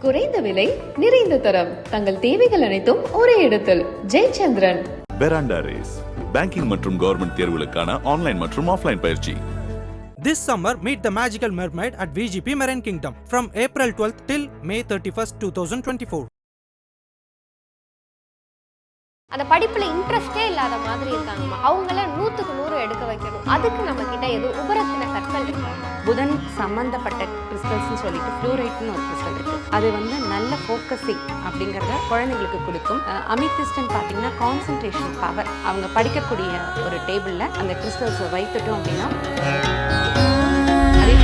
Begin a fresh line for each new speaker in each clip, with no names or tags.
குறைந்த விலை நிறைந்த தரம். தங்கள் தேவைகள் அனைத்தும் ஒரே இடத்தில். ஜெயச்சந்திரன்.
பெராண்டா ரேஸ் பேங்கிங் மற்றும் கவர்மெண்ட் தேர்வுகளுக்கான ஆன்லைன் மற்றும் ஆஃப்லைன் பயிற்சி.
This summer, meet the magical mermaid at VGP Marine Kingdom from April 12th till May 31st, 2024.
அந்த படிப்புல இன்ட்ரெஸ்டே இல்லாத மாதிரி இருக்காங்கம்மா. அவங்கள நூத்துக்கு நூறு எடுக்க வைக்கணும். அதுக்கு நம்ம கிட்ட எதுவும் உபரத்தின கற்கள் இருக்காங்க
புதன் சம்பந்தப்பட்ட கிறிஸ்டல்ஸ்னு சொல்லிட்டு ஃப்ளூரைட்னு ஒரு கிறிஸ்டல் இருக்கு. அது வந்து நல்ல ஃபோக்கஸிங் அப்படிங்கிறத குழந்தைங்களுக்கு கொடுக்கும். அமித்திஸ்டன் பார்த்தீங்கன்னா கான்சன்ட்ரேஷன் பவர் அவங்க படிக்கக்கூடிய ஒரு டேபிளில் அந்த கிறிஸ்டல்ஸை வைத்துட்டோம் அப்படின்னா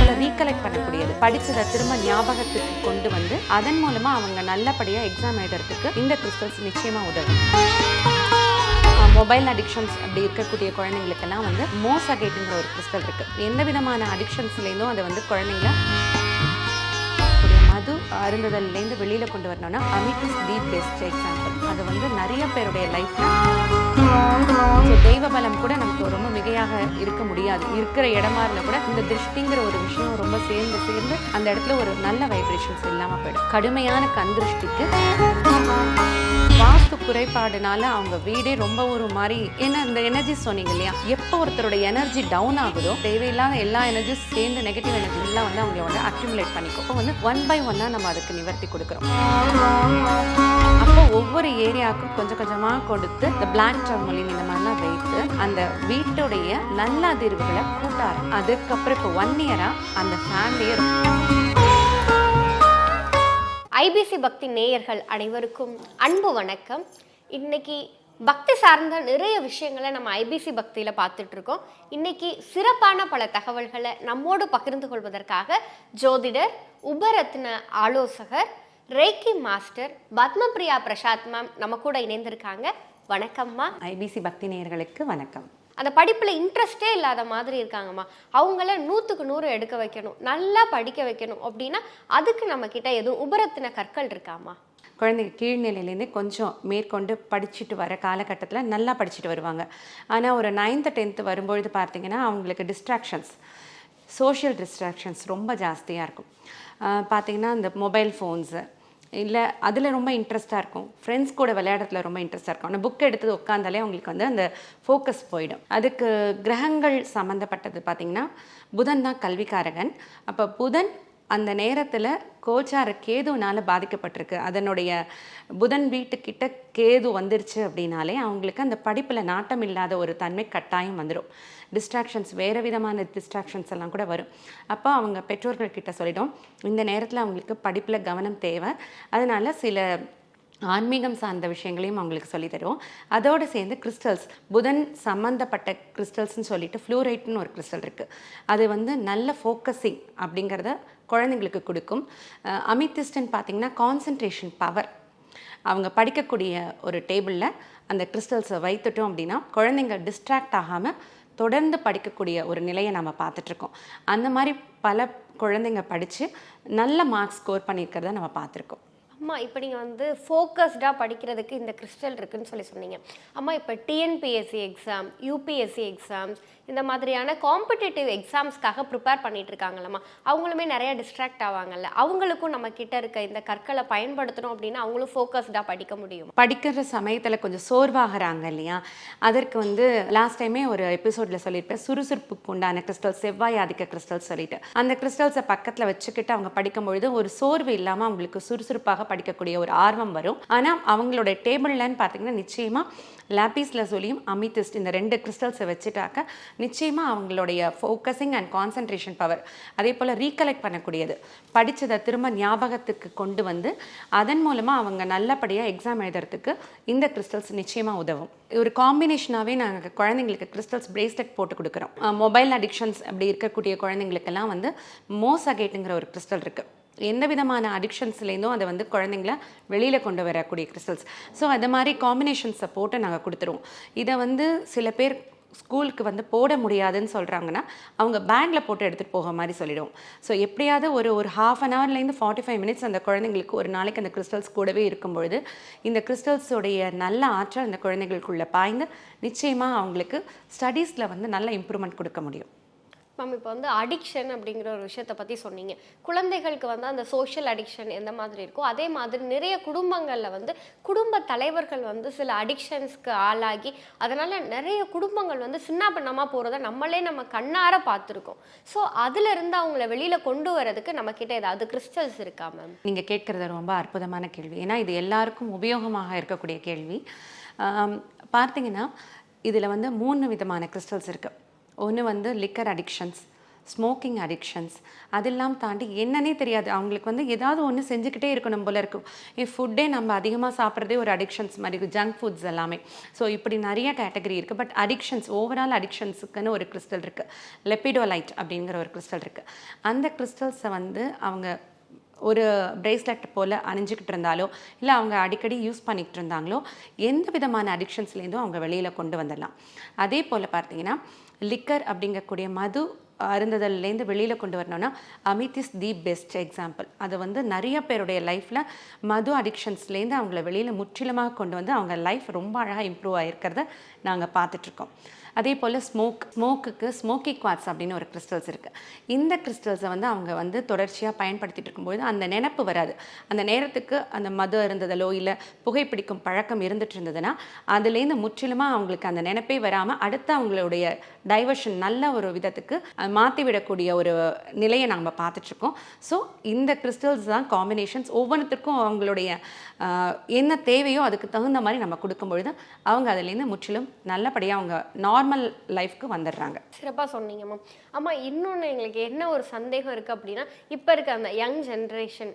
அதே ரீகலெக்ட் பண்ணக்கூடியது. படிச்சதை திரும்ப ஞாபகத்துக்கு கொண்டு வந்து அதன் மூலமா அவங்க நல்லபடியா எக்ஸாம் எழுதுறதுக்கு இந்த கிறிஸ்டல்ஸ் நிச்சயமா உதவும். மொபைல் அடிக்ஷன்ஸ் அப்படி இருக்கக்கூடிய குழந்தைங்களுக்கெல்லாம் வந்து மோசகேட்டுங்கிற ஒரு கிறிஸ்டல் இருக்கு. எந்த விதமான அடிக்ஷன்ஸ்லேருந்தும் அதை வந்து குழந்தைங்கள மது அருந்துதல்லேருந்து வெளியில் கொண்டு வரணும்னா அமிட்டிஸ் தி பெஸ்ட் எக்ஸாம்பிள் அது வந்து நிறைய பேருடைய லைஃப்பில் ஸோ தெய்வ பலம் கூட நமக்கு ரொம்ப மிகையாக இருக்க முடியாது. இருக்கிற இடமா இருந்தால் கூட இந்த திருஷ்டிங்கிற ஒரு விஷயம் ரொம்ப சேர்ந்து சேர்ந்து அந்த இடத்துல ஒரு நல்ல வைப்ரேஷன்ஸ் இல்லாமல் போயிடும். கடுமையான கண் திருஷ்டிக்கு வாஸ்து குறைபாடுனால அவங்க வீடே ரொம்ப ஒரு மாதிரி ஏன்னா இந்த எனர்ஜி சொன்னீங்க இல்லையா? எப்போ ஒருத்தரோட எனர்ஜி டவுன் ஆகுதோ தேவையில்லாத எல்லா எனர்ஜிஸ் சேர்ந்து நெகட்டிவ் எனர்ஜி எல்லாம் வந்து அவங்க வந்து அக்யூமுலேட் பண்ணிக்கும். அப்போ வந்து ஒன் பை ஒன்னாக நம்ம அதுக்கு நிவர்த்தி கொடுக்குறோம். அப்போ ஒவ்வொரு ஏரியாவுக்கும் கொஞ்சம் கொஞ்சமாக கொடுத்து இந்த பிளாக் டர்மலின் இந்த மாதிரிலாம் வைத்து அந்த வீட்டுடைய நல்ல அதிர்வுகளை கூட்டாரு. அதுக்கப்புறம் இப்போ ஒன் இயராக அந்த ஃபேமிலியே
ஐபிசி பக்தி நேயர்கள் அனைவருக்கும் அன்பு வணக்கம். இன்னைக்கு பக்தி சார்ந்த நிறைய விஷயங்களை நம்ம ஐபிசி பக்தியில் பார்த்துட்டு இருக்கோம். இன்னைக்கு சிறப்பான பல தகவல்களை நம்மோடு பகிர்ந்து கொள்வதற்காக ஜோதிடர் உபரத்ன ஆலோசகர் reiki master Padmapriya Prasad ma'am நம்ம கூட இணைந்திருக்காங்க. வணக்கம்மா
ஐபிசி பக்தி நேயர்களுக்கு வணக்கம்.
அந்த படிப்பில் இன்ட்ரெஸ்டே இல்லாத மாதிரி இருக்காங்கம்மா. அவங்கள நூற்றுக்கு நூறு எடுக்க வைக்கணும். நல்லா படிக்க வைக்கணும். அப்படின்னா அதுக்கு நம்மக்கிட்ட எதுவும் உபரத்தின கற்கள் இருக்காமா
குழந்தைங்க கீழ்நிலையிலேருந்து கொஞ்சம் மேற்கொண்டு படிச்சுட்டு வர காலகட்டத்தில் நல்லா படிச்சுட்டு வருவாங்க. ஆனால் ஒரு நைன்த்து டென்த்து வரும்பொழுது பார்த்தீங்கன்னா அவங்களுக்கு டிஸ்ட்ராக்ஷன்ஸ் சோஷியல் டிஸ்ட்ராக்ஷன்ஸ் ரொம்ப ஜாஸ்தியாக இருக்கும். பார்த்திங்கன்னா பார்த்தீங்கன்னா இந்த மொபைல் ஃபோன்ஸு இல்லை அதில் ரொம்ப இன்ட்ரெஸ்ட்டாக இருக்கும். ஃப்ரெண்ட்ஸ் கூட விளையாடுறதுல ரொம்ப இன்ட்ரெஸ்ட்டாக இருக்கும். ஆனால் புக் எடுத்து உட்காந்தாலே அவங்களுக்கு வந்து அந்த ஃபோக்கஸ் போயிடும். அதுக்கு கிரகங்கள் சம்மந்தப்பட்டது பார்த்திங்கன்னா புதன் தான் கல்விக்காரகன். அப்போ புதன் அந்த நேரத்தில் கோச்சார கேதுனால பாதிக்கப்பட்டிருக்கு. அதனுடைய புதன் வீட்டுக்கிட்ட கேது வந்துருச்சு அப்படின்னாலே அவங்களுக்கு அந்த படிப்பில் நாட்டம் இல்லாத ஒரு தன்மை கட்டாயம் வந்துடும் டிஸ்ட்ராக்ஷன்ஸ் வேறு விதமான டிஸ்ட்ராக்ஷன்ஸ் எல்லாம் கூட வரும். அப்போ அவங்க பெற்றோர்கள் கிட்ட சொல்லிடும் இந்த நேரத்தில் அவங்களுக்கு படிப்பில் கவனம் தேவை. அதனால் சில ஆன்மீகம் சார்ந்த விஷயங்களையும் அவங்களுக்கு சொல்லி அதோடு சேர்ந்து கிறிஸ்டல்ஸ் புதன் சம்மந்தப்பட்ட கிறிஸ்டல்ஸ்னு சொல்லிட்டு ஃப்ளூரைட்னு ஒரு கிறிஸ்டல் இருக்குது அது வந்து நல்ல ஃபோக்கஸிங் அப்படிங்கிறத குழந்தைங்களுக்கு கொடுக்கும். அமித்திஸ்டன் பார்த்திங்கன்னா கான்சன்ட்ரேஷன் பவர் அவங்க படிக்கக்கூடிய ஒரு டேபிளில் அந்த கிறிஸ்டல்ஸை வைத்துட்டோம் அப்படின்னா குழந்தைங்க டிஸ்ட்ராக்ட் ஆகாமல் தொடர்ந்து படிக்கக்கூடிய ஒரு நிலையை நம்ம பார்த்துட்ருக்கோம் அந்த மாதிரி பல குழந்தைங்க படித்து நல்ல மார்க்ஸ் ஸ்கோர் பண்ணியிருக்கிறத நம்ம பார்த்துருக்கோம்.
அம்மா இப்போ நீங்கள் வந்து ஃபோக்கஸ்டாக படிக்கிறதுக்கு இந்த கிறிஸ்டல் இருக்குன்னு சொல்லி சொன்னீங்க. அம்மா இப்போ டிஎன்பிஎஸ்சி எக்ஸாம் யூபிஎஸ்சி எக்ஸாம்ஸ் இந்த மாதிரியான காம்படிட்டிவ் எக்ஸாம்ஸ்க்காக ப்ரிப்பேர் பண்ணிட்டு இருக்காங்களம்மா அவங்களுமே நிறைய டிஸ்ட்ராக்ட் ஆவாங்கல்ல. அவங்களுக்கும் நம்ம கிட்ட இருக்க இந்த கற்களை பயன்படுத்தணும் அப்படின்னா அவங்களும் ஃபோக்கஸ்டாக படிக்க முடியும்.
படிக்கிற சமயத்தில் கொஞ்சம் சோர்வாகிறாங்க இல்லையா? அதற்கு வந்து லாஸ்ட் டைமே ஒரு எபிசோடில் சொல்லியிருப்பேன். சுறுசுறுப்புக்கு உண்டான கிறிஸ்டல் செவ்வாய் ஆதிக்க கிறிஸ்டல் சொல்லிட்டு. அந்த கிறிஸ்டல்ஸை பக்கத்தில் வச்சுக்கிட்டு அவங்க படிக்கும்பொழுது ஒரு சோர்வு இல்லாமல் அவங்களுக்கு சுறுசுறுப்பாக படிக்கக்கூடிய ஒரு ஆர்வம் வரும். ஆனால் அவங்களோட டேபிள்லன்னு பார்த்தீங்கன்னா நிச்சயமாக லாபிஸ் சொல்லியும் அமித்திஸ்ட் இந்த ரெண்டு கிறிஸ்டல்ஸை வச்சுட்டாக்க நிச்சயமாக அவங்களுடைய ஃபோக்கஸிங் அண்ட் கான்சன்ட்ரேஷன் பவர் அதே போல் ரீகலெக்ட் பண்ணக்கூடியது. படித்ததை திரும்ப ஞாபகத்துக்கு கொண்டு வந்து அதன் மூலமாக அவங்க நல்லபடியாக எக்ஸாம் எழுதுறதுக்கு இந்த கிறிஸ்டல்ஸ் நிச்சயமாக உதவும். ஒரு காம்பினேஷனாகவே நாங்கள் குழந்தைங்களுக்கு கிறிஸ்டல்ஸ் பிரேஸ்லெட் போட்டு கொடுக்குறோம். மொபைல் அடிக்ஷன்ஸ் அப்படி இருக்கக்கூடிய குழந்தைங்களுக்கெல்லாம் வந்து மோசகேட்டுங்கிற ஒரு கிறிஸ்டல் இருக்குது எந்த விதமான அடிக்ஷன்ஸ்லேருந்தும் அதை வந்து குழந்தைங்கள வெளியில் கொண்டு வரக்கூடிய கிறிஸ்டல்ஸ் ஸோ அது மாதிரி காம்பினேஷன் போட்டு நாங்கள் கொடுத்துருவோம். இதை வந்து சில பேர் ஸ்கூலுக்கு வந்து போட முடியாதுன்னு சொல்கிறாங்கன்னா அவங்க பேங்கில் போட்டு எடுத்துகிட்டு போக மாதிரி சொல்லிவிடுவோம் ஸோ எப்படியாவது ஒரு ஒரு ஹாஃப் அன் ஹவர்லேருந்து ஃபார்ட்டி ஃபைவ் மினிட்ஸ் அந்த குழந்தைங்களுக்கு ஒரு நாளைக்கு அந்த கிறிஸ்டல்ஸ் கூடவே இருக்கும் பொழுது இந்த கிறிஸ்டல்ஸோடைய நல்ல ஆற்றல் அந்த குழந்தைங்களுக்குள்ளே பாய்ந்து நிச்சயமாக அவங்களுக்கு ஸ்டடீஸில் வந்து நல்ல இம்ப்ரூவ்மெண்ட் கொடுக்க முடியும்.
மேம் இப்போ வந்து அடிக்ஷன் அப்படிங்கிற ஒரு விஷயத்தை பற்றி சொன்னீங்க. குழந்தைகளுக்கு வந்து அந்த சோஷியல் அடிக்ஷன் எந்த மாதிரி இருக்கோ அதே மாதிரி நிறைய குடும்பங்களில் வந்து குடும்ப தலைவர்கள் வந்து சில அடிக்ஷன்ஸ்க்கு ஆளாகி அதனால் நிறைய குடும்பங்கள் வந்து சின்ன பின்னமாக போகிறத நம்மளே நம்ம கண்ணார பார்த்துருக்கோம். ஸோ அதிலிருந்து அவங்கள வெளியில் கொண்டு வரதுக்கு நம்மக்கிட்ட ஏதாவது கிறிஸ்டல்ஸ் இருக்கா மேம்?
நீங்கள் கேட்குறது ரொம்ப அற்புதமான கேள்வி. ஏன்னா இது எல்லாருக்கும் உபயோகமாக இருக்கக்கூடிய கேள்வி. பார்த்தீங்கன்னா இதில் வந்து மூணு விதமான கிறிஸ்டல்ஸ் இருக்குது ஒன்று வந்து லிக்கர் அடிக்ஷன்ஸ் ஸ்மோக்கிங் அடிக்ஷன்ஸ் அதெல்லாம் தாண்டி என்னன்னே தெரியாது. அவங்களுக்கு வந்து ஏதாவது ஒன்று செஞ்சுக்கிட்டே இருக்கணும் போல இருக்கும் ஃபுட்டே நம்ம அதிகமாக சாப்பிட்றதே ஒரு அடிக்ஷன்ஸ் மாதிரி இருக்கும் ஜங்க் ஃபுட்ஸ் எல்லாமே. ஸோ இப்படி நிறைய கேட்டகரி இருக்குது பட் அடிக்ஷன்ஸ் ஓவரால் அடிக்ஷன்ஸுக்குன்னு ஒரு கிறிஸ்டல் இருக்குது லெப்பிடோலைட் அப்படிங்கிற ஒரு கிறிஸ்டல் இருக்குது அந்த கிறிஸ்டல்ஸை வந்து அவங்க ஒரு பிரேஸ்லெட் போல் அணிஞ்சிக்கிட்டு இருந்தாலோ இல்லை அவங்க அடிக்கடி யூஸ் பண்ணிக்கிட்டு இருந்தாங்களோ எந்த விதமான அடிக்ஷன்ஸ்லேருந்தும் அவங்க வெளியில் கொண்டு வந்துடலாம். அதே போல் பார்த்தீங்கன்னா லிக்கர் அப்படிங்கக்கூடிய மது அருந்துதல்லேருந்து வெளியில் கொண்டு வரணும்னா Amit is the best example அது வந்து நிறைய பேருடைய லைஃப்பில் மது அடிக்ஷன்ஸ்லேருந்து அவங்கள வெளியில் முற்றிலுமாக கொண்டு வந்து அவங்க லைஃப் ரொம்ப அழகாக இம்ப்ரூவ் ஆகிருக்கிறத நாங்கள் பார்த்துட்ருக்கோம் அதே போல் ஸ்மோக் ஸ்மோக்குக்கு ஸ்மோக்கி குவாட்ஸ் அப்படின்னு ஒரு கிறிஸ்டல்ஸ் இருக்குது இந்த கிறிஸ்டல்ஸை வந்து அவங்க வந்து தொடர்ச்சியாக பயன்படுத்திட்டு இருக்கும்போது அந்த நினப்பு வராது. அந்த நேரத்துக்கு அந்த மது இருந்ததலோ இல்லை புகைப்பிடிக்கும் பழக்கம் இருந்துட்டு இருந்ததுன்னா அதுலேருந்து முற்றிலுமாக அவங்களுக்கு அந்த நினப்பே வராமல் அடுத்து அவங்களுடைய டைவர்ஷன் நல்ல ஒரு விதத்துக்கு மாற்றி விடக்கூடிய ஒரு நிலையை நாம் பார்த்துட்ருக்கோம் ஸோ இந்த கிறிஸ்டல்ஸ் தான் காம்பினேஷன்ஸ் ஒவ்வொன்றுத்துக்கும் அவங்களுடைய என்ன தேவையோ அதுக்கு தகுந்த மாதிரி நம்ம கொடுக்கும் பொழுது அவங்க அதுலேருந்து முற்றிலும் நல்லபடியாக அவங்க நார்மல் லைஃப்க்கு வந்துடுறாங்க.
சிறப்பாக சொன்னீங்க மேம் ஆமாம் இன்னொன்று எங்களுக்கு என்ன ஒரு சந்தேகம் இருக்குது அப்படின்னா இப்போ இருக்க அந்த யங் ஜென்ரேஷன்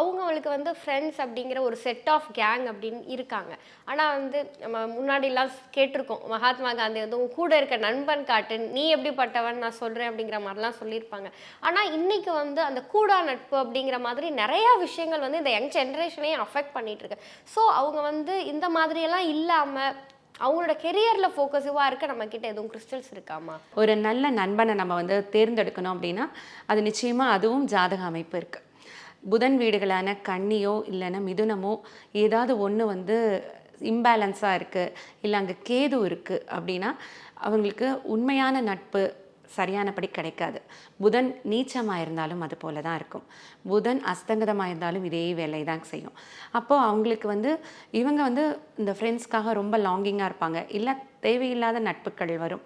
அவங்களுக்கு வந்து ஃப்ரெண்ட்ஸ் அப்படிங்கிற ஒரு செட் ஆஃப் கேங் அப்படின்னு இருக்காங்க. ஆனால் வந்து நம்ம முன்னாடிலாம் கேட்டிருக்கோம். மகாத்மா காந்தி வந்து உன் கூட இருக்க நண்பன் காட்டு நீ எப்படிப்பட்டவன் நான் சொல்கிறேன் அப்படிங்கிற மாதிரிலாம் சொல்லியிருப்பாங்க. ஆனால் இன்றைக்கி வந்து அந்த கூடா நட்பு அப்படிங்கிற மாதிரி நிறையா விஷயங்கள் வந்து இந்த யங் ஜென்ரேஷனையும் அஃபெக்ட் பண்ணிகிட்ருக்கு ஸோ அவங்க வந்து இந்த மாதிரியெல்லாம் இல்லாமல் அவங்களோட கெரியரில் ஃபோக்கஸிவாக இருக்க நம்ம கிட்ட எதுவும் கிறிஸ்டல்ஸ் இருக்காமா?
ஒரு நல்ல நண்பனை நம்ம வந்து தேர்ந்தெடுக்கணும் அப்படின்னா அது நிச்சயமாக அதுவும் ஜாதக அமைப்பு இருக்குது புதன் வீடுகளான கன்னியோ இல்லைன்னா மிதுனமோ ஏதாவது ஒன்று வந்து இம்பேலன்ஸாக இருக்குது இல்லை அங்கே கேது இருக்குது அப்படின்னா அவங்களுக்கு உண்மையான நட்பு சரியானபடி கிடைக்காது. புதன் நீச்சமாக இருந்தாலும் அது போல தான் இருக்கும். புதன் அஸ்தங்கதமாக இருந்தாலும் இதே வேலை தான் செய்யும். அப்போது அவங்களுக்கு வந்து இவங்க வந்து இந்த ஃப்ரெண்ட்ஸ்க்காக ரொம்ப லாங்கிங்காக இருப்பாங்க. இல்லை தேவையில்லாத நட்புகள் வரும்.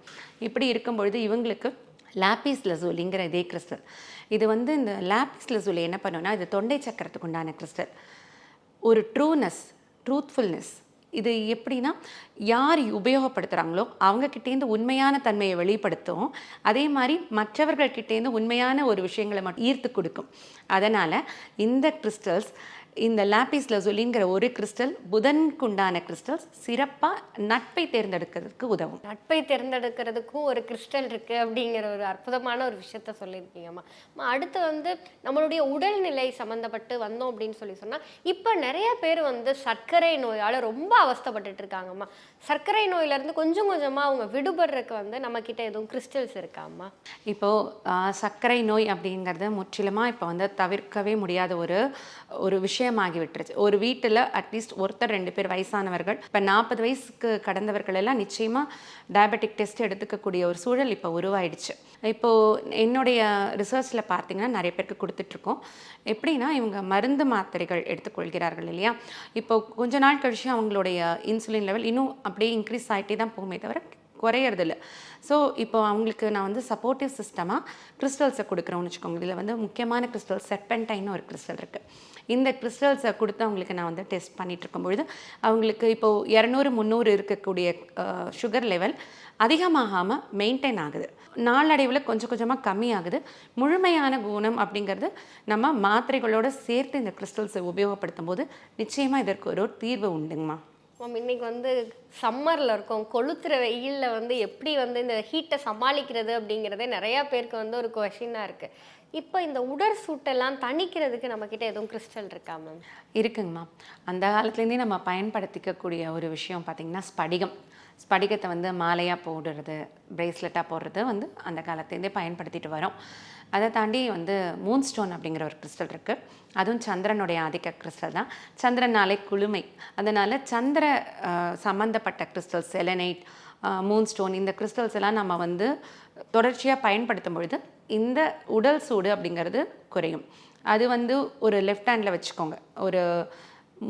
இப்படி இருக்கும் பொழுது இவங்களுக்கு லாப்பிஸ் லசூலிங்கிற இதே கிறிஸ்டல் இது வந்து இந்த லாப்பிஸ் லசூலி என்ன பண்ணுன்னா இது தொண்டை சக்கரத்துக்கு உண்டான கிறிஸ்டல் ஒரு ட்ரூனஸ் ட்ரூத்ஃபுல்னஸ் இது எப்படின்னா யார் உபயோகப்படுத்துகிறாங்களோ அவங்கக்கிட்டேருந்து உண்மையான தன்மையை வெளிப்படுத்தும். அதே மாதிரி மற்றவர்கள்கிட்டேருந்து உண்மையான ஒரு விஷயங்களை மட்டும் ஈர்த்து கொடுக்கும். அதனால் இந்த கிறிஸ்டல்ஸ் இந்த லாப்பிஸ் லசூலிங்கிற ஒரு கிறிஸ்டல் புதனுக்கு உண்டான கிறிஸ்டல்ஸ் சிறப்பாக நட்பை தேர்ந்தெடுக்கிறதுக்கு உதவும்.
நட்பை தேர்ந்தெடுக்கிறதுக்கும் ஒரு கிறிஸ்டல் இருக்கு அப்படிங்கிற ஒரு அற்புதமான ஒரு விஷயத்த சொல்லியிருக்கீங்கம்மா அடுத்து வந்து நம்மளுடைய உடல்நிலை சம்மந்தப்பட்டு வந்தோம் அப்படின்னு சொல்லி சொன்னா இப்போ நிறைய பேர் வந்து சர்க்கரை நோயால ரொம்ப அவஸ்தைப்பட்டுட்டு இருக்காங்கம்மா சர்க்கரை நோயில இருந்து கொஞ்சம் கொஞ்சமா அவங்க விடுபடுறதுக்கு வந்து நம்ம கிட்ட எதுவும் கிறிஸ்டல்ஸ் இருக்காம்மா
இப்போது சர்க்கரை நோய் அப்படிங்கிறது முற்றிலுமாக இப்போ வந்து தவிர்க்கவே முடியாத ஒரு ஒரு விஷயமாகி விட்டுருச்சு. ஒரு வீட்டில் அட்லீஸ்ட் ஒருத்தர் ரெண்டு பேர் வயசானவர்கள். இப்போ நாற்பது வயசுக்கு கடந்தவர்கள் எல்லாம் நிச்சயமாக டயபெட்டிக் டெஸ்ட் எடுத்துக்கக்கூடிய ஒரு சூழல் இப்போ உருவாயிடுச்சு. இப்போது என்னுடைய ரிசர்ச்சில் பார்த்தீங்கன்னா நிறைய பேருக்கு கொடுத்துட்ருக்கோம். எப்படின்னா இவங்க மருந்து மாத்திரைகள் எடுத்துக்கொள்கிறார்கள் இல்லையா? இப்போ கொஞ்ச நாள் கழிச்சு அவங்களுடைய இன்சுலின் லெவல் இன்னும் அப்படியே இன்க்ரீஸ் ஆகிட்டே தான் போகுமே தவிர குறையறதில்ல ஸோ இப்போ அவங்களுக்கு நான் வந்து சப்போர்ட்டிவ் சிஸ்டமாக கிறிஸ்டல்ஸை கொடுக்குறோன்னு வச்சுக்கோங்க. இதில் வந்து முக்கியமான கிறிஸ்டல் செப்பன்டைன்னு ஒரு கிறிஸ்டல் இருக்குது இந்த கிறிஸ்டல்ஸை கொடுத்து அவங்களுக்கு நான் வந்து டெஸ்ட் பண்ணிட்டு இருக்கும்பொழுது அவங்களுக்கு இப்போது இரநூறு முந்நூறு இருக்கக்கூடிய சுகர் லெவல் அதிகமாகாமல் மெயின்டைன் ஆகுது. நாளடைவில் கொஞ்சம் கொஞ்சமாக கம்மியாகுது. முழுமையான குணம் அப்படிங்கிறது நம்ம மாத்திரைகளோட சேர்த்து இந்த கிறிஸ்டல்ஸை உபயோகப்படுத்தும் போது நிச்சயமாக இதற்கு ஒரு தீர்வு உண்டுங்கம்மா.
மேம் இன்றைக்கி வந்து சம்மரில் இருக்கும். கொளுத்துற வெயிலில் வந்து எப்படி வந்து இந்த ஹீட்டை சமாளிக்கிறது அப்படிங்கிறதே நிறையா பேருக்கு வந்து ஒரு கொஷினாக இருக்குது இப்போ இந்த உடற் சூட்டெல்லாம் தணிக்கிறதுக்கு நம்மக்கிட்ட எதுவும் கிறிஸ்டல் இருக்கா மேம்
இருக்குங்கம்மா அந்த காலத்துலேருந்தே நம்ம பயன்படுத்திக்கக்கூடிய ஒரு விஷயம் பார்த்திங்கன்னா ஸ்படிகம். ஸ்படிகத்தை வந்து மாலையாக போடுறது பிரேஸ்லெட்டாக போடுறது வந்து அந்த காலத்துலேருந்தே பயன்படுத்திட்டு வரோம். அதை தாண்டி வந்து மூன் ஸ்டோன் அப்படிங்கிற ஒரு கிறிஸ்டல் இருக்குது அதுவும் சந்திரனுடைய ஆதிக்க கிறிஸ்டல் தான். சந்திரனாலே குளுமை. அதனால் சந்திர சம்மந்தப்பட்ட கிறிஸ்டல் செலனைட் மூன் ஸ்டோன் இந்த கிறிஸ்டல்ஸ் எல்லாம் நம்ம வந்து தொடர்ச்சியாக பயன்படுத்தும் பொழுது இந்த உடல் சூடு அப்படிங்கிறது குறையும். அது வந்து ஒரு லெஃப்ட் ஹேண்டில் வச்சுக்கோங்க. ஒரு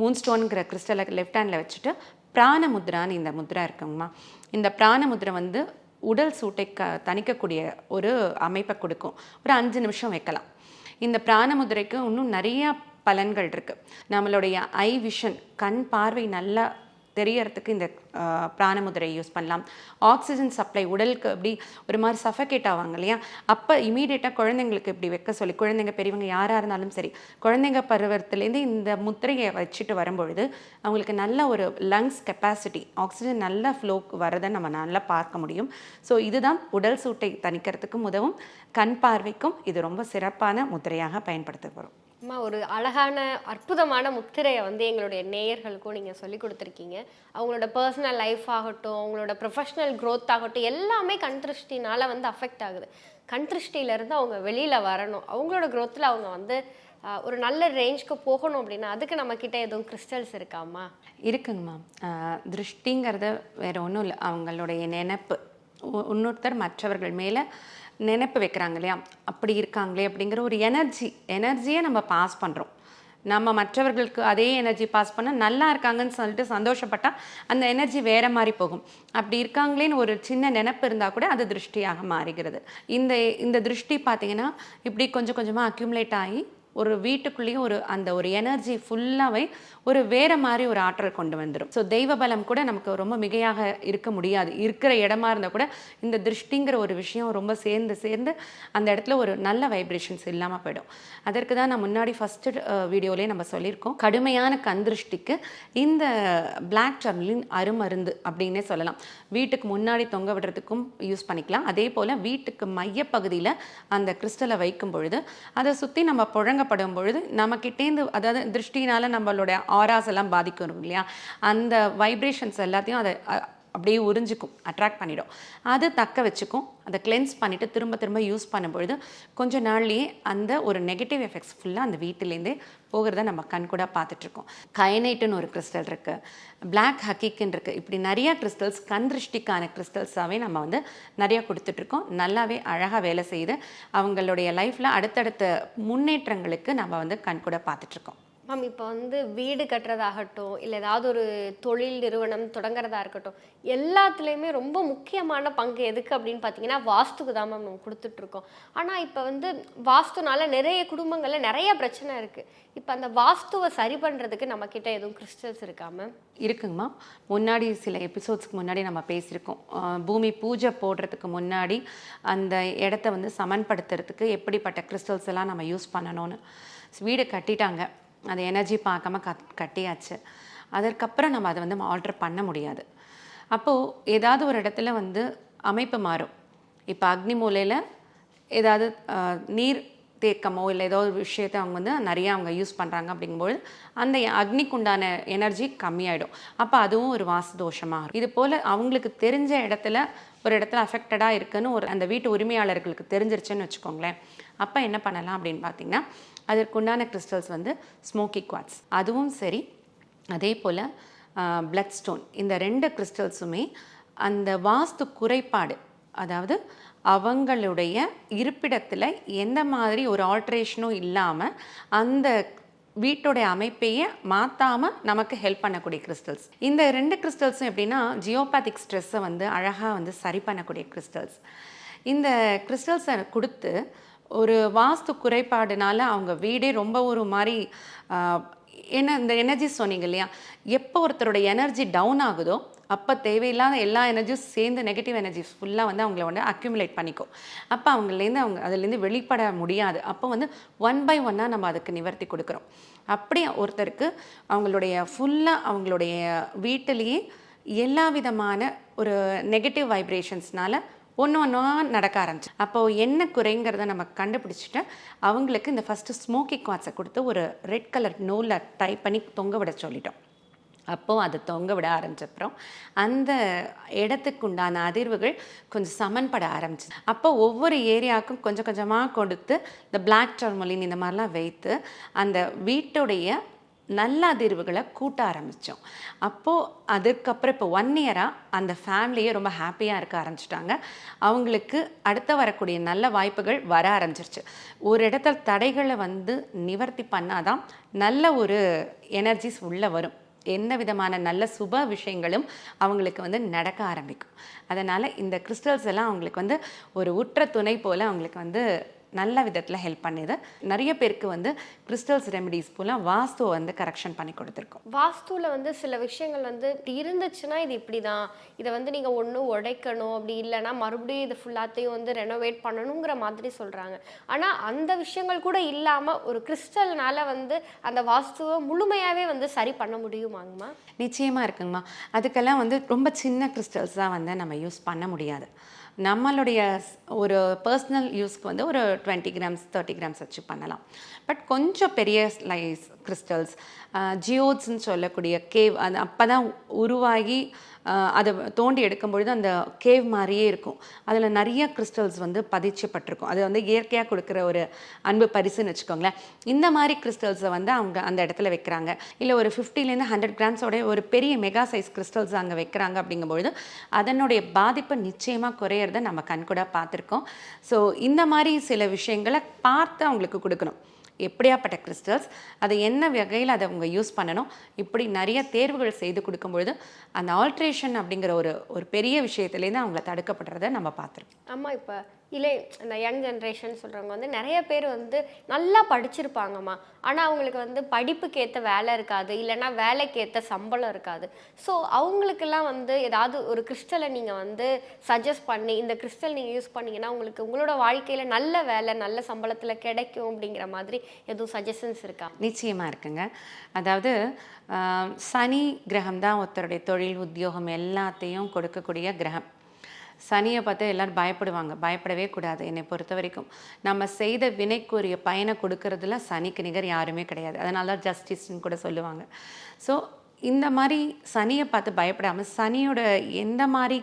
மூன் ஸ்டோனுங்கிற கிறிஸ்டலை லெஃப்ட் ஹேண்டில் வச்சுட்டு பிராண முத்ரான்னு இந்த முத்ரா இருக்குங்கம்மா. இந்த பிராண முத்ரை வந்து உடல் சூட்டை க தணிக்கக்கூடிய ஒரு அமைப்பை கொடுக்கும். ஒரு அஞ்சு நிமிஷம் வைக்கலாம். இந்த பிராண முதிரைக்கு இன்னும் நிறைய பலன்கள் இருக்குது நம்மளுடைய ஐ விஷன் கண் பார்வை நல்லா தெரியறதுக்கு இந்த பிராண பிராணமுதிரை யூஸ் பண்ணலாம். ஆக்சிஜன் சப்ளை உடலுக்கு அப்படி ஒரு மாதிரி சஃபகேட் ஆவாங்க இல்லையா? அப்போ இமீடியட்டாக குழந்தைங்களுக்கு இப்படி வைக்க சொல்லி குழந்தைங்க பெரியவங்க யாராக இருந்தாலும் சரி குழந்தைங்க பருவத்துலேருந்து இந்த முத்திரையை வச்சுட்டு வரும்பொழுது அவங்களுக்கு நல்ல ஒரு லங்ஸ் கெப்பாசிட்டி ஆக்சிஜன் நல்ல ஃப்ளோக்கு வரதை நம்ம நல்லா பார்க்க முடியும். ஸோ இதுதான் உடல் சூட்டை தணிக்கிறதுக்கும் உதவும். கண் பார்வைக்கும் இது ரொம்ப சிறப்பான முத்திரையாக பயன்படுத்தப்படும்.
அம்மா ஒரு அழகான அற்புதமான முத்திரையை வந்து எங்களுடைய நேயர்களுக்கும் நீங்கள் சொல்லி கொடுத்துருக்கீங்க. அவங்களோட பர்சனல் லைஃப் ஆகட்டும் அவங்களோட ப்ரொஃபஷ்னல் க்ரோத் ஆகட்டும் எல்லாமே கண் திருஷ்டினால் வந்து அஃபெக்ட் ஆகுது. கண் திருஷ்டியிலேருந்து அவங்க வெளியில் வரணும். அவங்களோட க்ரோத்தில் அவங்க வந்து ஒரு நல்ல ரேஞ்ச்க்கு போகணும் அப்படின்னா அதுக்கு நம்மக்கிட்ட எதுவும் கிறிஸ்டல்ஸ் இருக்காம்மா
இருக்குங்கம்மா திருஷ்டிங்கிறத திருஷ்டிங்கிறது வேற ஒன்றும் இல்லை. அவங்களுடைய நினைப்பு. இன்னொருத்தர் மற்றவர்கள் மேலே நினைப்பு வைக்கிறாங்க இல்லையா அப்படி இருக்காங்களே அப்படிங்கிற ஒரு எனர்ஜி எனர்ஜியை நம்ம பாஸ் பண்ணுறோம் நம்ம மற்றவர்களுக்கு அதே எனர்ஜி பாஸ் பண்ண நல்லா இருக்காங்கன்னு சொல்லிட்டு சந்தோஷப்பட்டால் அந்த எனர்ஜி வேற மாதிரி போகும். அப்படி இருக்காங்களேன்னு ஒரு சின்ன நினப்பு இருந்தால் கூட அது திருஷ்டியாக மாறுகிறது. இந்த இந்த திருஷ்டி பார்த்தீங்கன்னா இப்படி கொஞ்சம் கொஞ்சமாக அக்யூமுலேட் ஆகி ஒரு வீட்டுக்குள்ளேயும் ஒரு அந்த ஒரு எனர்ஜி ஃபுல்லாகவே ஒரு வேற மாதிரி ஒரு ஆற்றல் கொண்டு வந்துடும் ஸோ தெய்வ பலம் கூட நமக்கு ரொம்ப மிகையாக இருக்க முடியாது. இருக்கிற இடமா இருந்தால் கூட இந்த திருஷ்டிங்கிற ஒரு விஷயம் ரொம்ப சேர்ந்து சேர்ந்து அந்த இடத்துல ஒரு நல்ல வைப்ரேஷன்ஸ் இல்லாமல் போயிடும். அதற்கு தான் நான் முன்னாடி ஃபஸ்ட்டு வீடியோலேயே நம்ம சொல்லியிருக்கோம். கடுமையான கண் திருஷ்டிக்கு இந்த பிளாக் டர்மலின் அருமருந்து அப்படின்னே சொல்லலாம். வீட்டுக்கு முன்னாடி தொங்க விடுறதுக்கும் யூஸ் பண்ணிக்கலாம். அதே போல் வீட்டுக்கு மையப்பகுதியில் அந்த கிறிஸ்டலை வைக்கும் பொழுது அதை சுற்றி நம்ம புழங்க புழங்கப்படும் பொழுது நம்மக்கிட்டேந்து அதாவது திருஷ்டினால நம்மளோட ஆராஸ் எல்லாம் பாதிக்கும் இல்லையா? அந்த வைப்ரேஷன்ஸ் எல்லாத்தையும் அதை அப்படியே உறிஞ்சிக்கும் அட்ராக்ட் பண்ணிடும். அது தக்க வச்சுக்கும் அதை கிளென்ஸ் பண்ணிவிட்டு திரும்ப திரும்ப யூஸ் பண்ணும்பொழுது கொஞ்ச நாள்லேயே அந்த ஒரு நெகட்டிவ் எஃபெக்ட்ஸ் ஃபுல்லாக அந்த வீட்டிலேருந்தே போகிறத நம்ம கண் கூட பார்த்துட்ருக்கோம். கயனைட்டுன்னு ஒரு கிறிஸ்டல் இருக்குது பிளாக் ஹக்கிக்குன்னு இருக்குது இப்படி நிறையா கிறிஸ்டல்ஸ் கண் திருஷ்டிக்கான கிறிஸ்டல்ஸாகவே நம்ம வந்து நிறையா கொடுத்துட்ருக்கோம். நல்லாவே அழகாக வேலை செய்து அவங்களுடைய லைஃப்பில் அடுத்தடுத்த முன்னேற்றங்களுக்கு நம்ம வந்து கண் கூட பார்த்துட்ருக்கோம்.
மேம் இப்போ வந்து வீடு கட்டுறதாகட்டும் இல்லை ஏதாவது ஒரு தொழில் நிறுவனம் தொடங்குறதா இருக்கட்டும் எல்லாத்துலேயுமே ரொம்ப முக்கியமான பங்கு எதுக்கு அப்படின்னு பார்த்தீங்கன்னா வாஸ்துக்கு தான் மேம் நம்ம கொடுத்துட்ருக்கோம். ஆனால் இப்போ வந்து வாஸ்துனால நிறைய குடும்பங்களில் நிறைய பிரச்சனை இருக்குது இப்போ அந்த வாஸ்துவை சரி பண்ணுறதுக்கு நம்மக்கிட்ட எதுவும் கிறிஸ்டல்ஸ் இருக்கா மேம்?
இருக்குங்கம்மா முன்னாடி சில எபிசோட்ஸ்க்கு முன்னாடி நம்ம பேசியிருக்கோம். பூமி பூஜை போடுறதுக்கு முன்னாடி அந்த இடத்த வந்து சமன்படுத்துறதுக்கு எப்படிப்பட்ட கிறிஸ்டல்ஸ் எல்லாம் நம்ம யூஸ் பண்ணணும்னு. வீடு கட்டிட்டாங்க. அது எனர்ஜி பார்க்காம கட் கட்டியாச்சு. அதற்கப்புறம் நம்ம அதை வந்து ஆல்டர் பண்ண முடியாது. அப்போது ஏதாவது ஒரு இடத்துல வந்து அமைப்பு மாறும். இப்போ அக்னி மூலையில் ஏதாவது நீர் தேக்கமோ இல்லை ஏதோ ஒரு விஷயத்தை அவங்க வந்து நிறைய அவங்க யூஸ் பண்ணுறாங்க அப்படிங்கும்போது அந்த அக்னிக்குண்டான எனர்ஜி கம்மியாயிடும். அப்போ அதுவும் ஒரு வாசு தோஷமாக இருக்கும். இது போல் அவங்களுக்கு தெரிஞ்ச இடத்துல ஒரு இடத்துல அஃபெக்டடாக இருக்குன்னு ஒரு அந்த வீட்டு உரிமையாளர்களுக்கு தெரிஞ்சிருச்சுன்னு வச்சுக்கோங்களேன். அப்போ என்ன பண்ணலாம் அப்படின்னு பார்த்தீங்கன்னா அதற்குண்டான கிறிஸ்டல்ஸ் வந்து ஸ்மோக்கி குவாட்ஸ் அதுவும் சரி அதே போல் பிளட் ஸ்டோன் இந்த ரெண்டு கிறிஸ்டல்ஸுமே அந்த வாஸ்து குறைபாடு அதாவது அவங்களுடைய இருப்பிடத்தில் எந்த மாதிரி ஒரு ஆல்ட்ரேஷனும் இல்லாமல் அந்த வீட்டோடைய அமைப்பையே மாற்றாமல் நமக்கு ஹெல்ப் பண்ணக்கூடிய கிறிஸ்டல்ஸ் இந்த ரெண்டு கிறிஸ்டல்ஸும் எப்படின்னா ஜியோபேத்திக் ஸ்ட்ரெஸ்ஸை வந்து அழகாக வந்து சரி பண்ணக்கூடிய கிறிஸ்டல்ஸ் இந்த கிறிஸ்டல்ஸை கொடுத்து ஒரு வாஸ்து குறைபாடுனால அவங்க வீடே ரொம்ப ஒரு மாதிரி என்ன இந்த எனர்ஜி சொன்னீங்க இல்லையா? எப்போ ஒருத்தரோட எனர்ஜி டவுன் ஆகுதோ அப்போ தேவையில்லாத எல்லா எனர்ஜியும் சேர்ந்து நெகட்டிவ் எனர்ஜிஸ் ஃபுல்லாக வந்து அவங்கள வந்து அக்யூமுலேட் பண்ணிக்கும். அப்போ அவங்கலேருந்து அவங்க அதுலேருந்து வெளிப்பட முடியாது. அப்போ வந்து ஒன் பை ஒன்னாக நம்ம அதுக்கு நிவர்த்தி கொடுக்குறோம். அப்படி ஒருத்தருக்கு அவங்களுடைய ஃபுல்லாக அவங்களுடைய வீட்டிலேயே எல்லா விதமான ஒரு நெகட்டிவ் வைப்ரேஷன்ஸ்னால ஒன்று ஒன்றா நடக்க ஆரம்பிச்சு. அப்போ என்ன குறைங்கிறத நம்ம கண்டுபிடிச்சிட்டு அவங்களுக்கு இந்த ஃபஸ்ட்டு ஸ்மோக்கி குவாட்ஸை கொடுத்து ஒரு ரெட் கலர் நூலில் டைப் பண்ணி தொங்க விட சொல்லிட்டோம். அப்போது அது தொங்க விட ஆரம்பிச்சப்புறம் அந்த இடத்துக்கு உண்டான அதிர்வுகள் கொஞ்சம் சமன்பட ஆரம்பிச்சு. அப்போ ஒவ்வொரு ஏரியாவுக்கும் கொஞ்சம் கொஞ்சமாக கொடுத்து இந்த பிளாக் டர்மலின் இந்த மாதிரிலாம் வைத்து அந்த வீட்டுடைய நல்ல அதிர்வுகளை கூட்ட ஆரம்பித்தோம் அப்போது அதுக்கப்புறம் இப்போ ஒன் இயராக அந்த ஃபேமிலியே ரொம்ப ஹாப்பியாக இருக்க ஆரம்பிச்சிட்டாங்க. அவங்களுக்கு அடுத்த வரக்கூடிய நல்ல வாய்ப்புகள் வர ஆரம்பிச்சிருச்சு. ஒரு இடத்துல தடைகளை வந்து நிவர்த்தி பண்ணாதான் நல்ல ஒரு எனர்ஜிஸ் உள்ளே வரும். என்ன விதமான நல்ல சுப விஷயங்களும் அவங்களுக்கு வந்து நடக்க ஆரம்பிக்கும். அதனால் இந்த கிறிஸ்டல்ஸ் எல்லாம் அவங்களுக்கு வந்து ஒரு உற்ற துணை போல் அவங்களுக்கு வந்து நல்ல விதத்தில் ஹெல்ப் பண்ணுது. நிறைய பேருக்கு வந்து கிறிஸ்டல்ஸ் ரெமெடிஸ் போல வாஸ்துவை வந்து கரெக்ஷன் பண்ணி கொடுத்துருக்கோம்.
வாஸ்துவில் வந்து சில விஷயங்கள் வந்து இருந்துச்சுன்னா இது இப்படி தான் இதை வந்து நீங்கள் ஒன்று உடைக்கணும் அப்படி இல்லைன்னா மறுபடியும் இது ஃபுல்லாத்தையும் வந்து ரெனோவேட் பண்ணணுங்கிற மாதிரி சொல்கிறாங்க ஆனால் அந்த விஷயங்கள் கூட இல்லாமல் ஒரு கிறிஸ்டல்னால வந்து அந்த வாஸ்துவை முழுமையாகவே வந்து சரி பண்ண முடியுமாங்கம்மா?
நிச்சயமாக இருக்குங்கம்மா. அதுக்கெல்லாம் வந்து ரொம்ப சின்ன கிறிஸ்டல்ஸ் தான் வந்து நம்ம யூஸ் பண்ண முடியாது. நம்மளுடைய ஒரு பர்சனல் யூஸ்க்கு வந்து ஒரு டுவெண்ட்டி கிராம்ஸ் தேர்ட்டி கிராம்ஸ் வச்சு பண்ணலாம். பட் கொஞ்சம் பெரிய ஸ்லைஸ் கிறிஸ்டல்ஸ் ஜியோட்ஸ்ன்னு சொல்லக்கூடிய கேவ் அது அப்போ தான் உருவாகி அதை தோண்டி எடுக்கும் பொழுது அந்த கேவ் மாதிரியே இருக்கும். அதில் நிறைய கிறிஸ்டல்ஸ் வந்து பதிச்சப்பட்டிருக்கும். அது வந்து இயற்கையாக கொடுக்குற ஒரு அன்பு பரிசுன்னு வச்சுக்கோங்களேன். இந்த மாதிரி கிறிஸ்டல்ஸை வந்து அவங்க அந்த இடத்துல வைக்கிறாங்க. இல்லை ஒரு ஃபிஃப்டிலேருந்து ஹண்ட்ரட் கிராம்ஸோட ஒரு பெரிய மெகா சைஸ் கிறிஸ்டல்ஸ் அங்கே வைக்கிறாங்க அப்படிங்கும்பொழுது அதனுடைய பாதிப்பு நிச்சயமாக குறையிறத நம்ம கண்கூட பார்த்துருக்கோம். ஸோ இந்த மாதிரி சில விஷயங்களை பார்த்து அவங்களுக்கு கொடுக்கணும். எப்படியாப்பட்ட கிறிஸ்டல்ஸ் அதை என்ன வகையில் அதை அவங்க யூஸ் பண்ணணும் இப்படி நிறைய தேர்வுகள் செய்து கொடுக்கும்பொழுது அந்த ஆல்ட்ரேஷன் அப்படிங்கிற ஒரு ஒரு பெரிய விஷயத்துலேருந்து அவங்கள தடுக்கப்படுறதை நம்ம பார்த்துருக்கோம்.
ஆமாம் இப்போ இல்லை இந்த யங் ஜென்ரேஷன் சொல்கிறவங்க வந்து நிறைய பேர் வந்து நல்லா படிச்சிருப்பாங்கம்மா. ஆனால் அவங்களுக்கு வந்து படிப்புக்கு ஏற்ற வேலை இருக்காது இல்லைன்னா வேலைக்கு ஏற்ற சம்பளம் இருக்காது. ஸோ அவங்களுக்கெல்லாம் வந்து ஏதாவது ஒரு கிறிஸ்டலை நீங்கள் வந்து சஜஸ்ட் பண்ணி இந்த கிறிஸ்டல் நீங்கள் யூஸ் பண்ணீங்கன்னா உங்களுக்கு உங்களோட வாழ்க்கையில் நல்ல வேலை நல்ல சம்பளத்தில் கிடைக்கும் அப்படிங்கிற மாதிரி எதுவும் சஜஷன்ஸ் இருக்கா?
நிச்சயமாக இருக்குங்க. அதாவது சனி கிரகம் தான் ஒருத்தருடைய தொழில் உத்தியோகம் எல்லாத்தையும் கொடுக்கக்கூடிய கிரகம். சனியை பார்த்து எல்லோரும் பயப்படுவாங்க. பயப்படவே கூடாது. என்னை பொறுத்த வரைக்கும் நம்ம செய்த வினைக்குரிய பயனை கொடுக்கறதுல சனிக்கு நிகர் யாருமே கிடையாது. அதனால தான் ஜஸ்டிஸ்ன்னு கூட சொல்லுவாங்க. ஸோ இந்த மாதிரி சனியை பார்த்து பயப்படாமல் சனியோட எந்த மாதிரி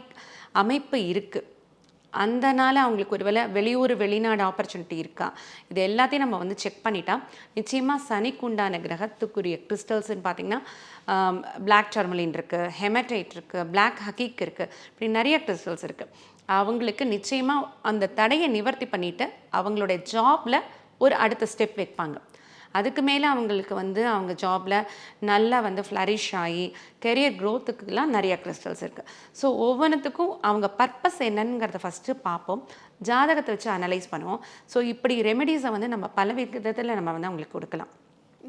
அமைப்பு இருக்குது அந்த அவங்களுக்கு ஒருவேளை வெளியூர் வெளிநாடு ஆப்பர்ச்சுனிட்டி இருக்கா? இது எல்லாத்தையும் நம்ம வந்து செக் பண்ணிட்டா நிச்சயமாக சனிக்குண்டான கிரகத்துக்குரிய கிறிஸ்டல்ஸ்ன்னு பார்த்தீங்கன்னா பிளாக் டர்மலின் இருக்குது ஹெமடைட் இருக்குது பிளாக் ஹக்கீக் இருக்குது இப்படி நிறைய கிறிஸ்டல்ஸ் இருக்குது அவங்களுக்கு நிச்சயமாக அந்த தடையை நிவர்த்தி பண்ணிவிட்டு அவங்களுடைய ஜாபில் ஒரு அடுத்த ஸ்டெப் வைப்பாங்க. அதுக்கு மேலே அவங்களுக்கு வந்து அவங்க ஜாபில் நல்லா வந்து ஃப்ளரிஷ் ஆகி கெரியர் க்ரோத்துக்குலாம் நிறைய கிறிஸ்டல்ஸ் இருக்குது ஸோ ஒவ்வொன்றுத்துக்கும் அவங்க பர்பஸ் என்னங்கிறத ஃபஸ்ட்டு பார்ப்போம். ஜாதகத்தை வச்சு அனலைஸ் பண்ணுவோம். ஸோ இப்படி ரெமெடிஸை வந்து நம்ம பல விதத்தில் நம்ம வந்து அவங்களுக்கு கொடுக்கலாம்.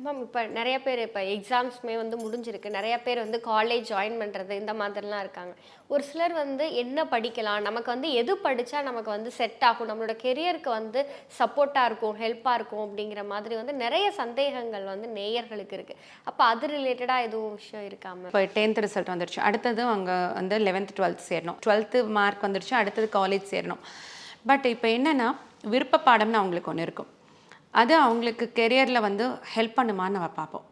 மேம் இப்போ நிறைய பேர் இப்போ எக்ஸாம்ஸுமே வந்து முடிஞ்சிருக்கு. நிறைய பேர் வந்து காலேஜ் ஜாயின் பண்ணுறது இந்த மாதிரிலாம் இருக்காங்க. ஒரு சிலர் வந்து என்ன படிக்கலாம்? நமக்கு வந்து எது படித்தா நமக்கு வந்து செட் ஆகும்? நம்மளோட கெரியருக்கு வந்து சப்போர்ட்டாக இருக்கும் ஹெல்ப்பாக இருக்கும் அப்படிங்கிற மாதிரி வந்து நிறைய சந்தேகங்கள் வந்து நேயர்களுக்கு இருக்குது அப்போ அது ரிலேட்டடாக எதுவும் விஷயம் இருக்காமல்
இப்போ டென்த் ரிசல்ட் வந்துருச்சு. அடுத்தது அவங்க வந்து லெவன்த் டுவெல்த் சேரணும். டுவெல்த்து மார்க் வந்துருச்சு. அடுத்தது காலேஜ் சேரணும். பட் இப்போ என்னென்னா விருப்ப பாடம்னு அவங்களுக்கு ஒன்று இருக்கும். அது அவங்களுக்கு கெரியரில் வந்து ஹெல்ப் பண்ணுமான்னு நம்ம பார்ப்போம்.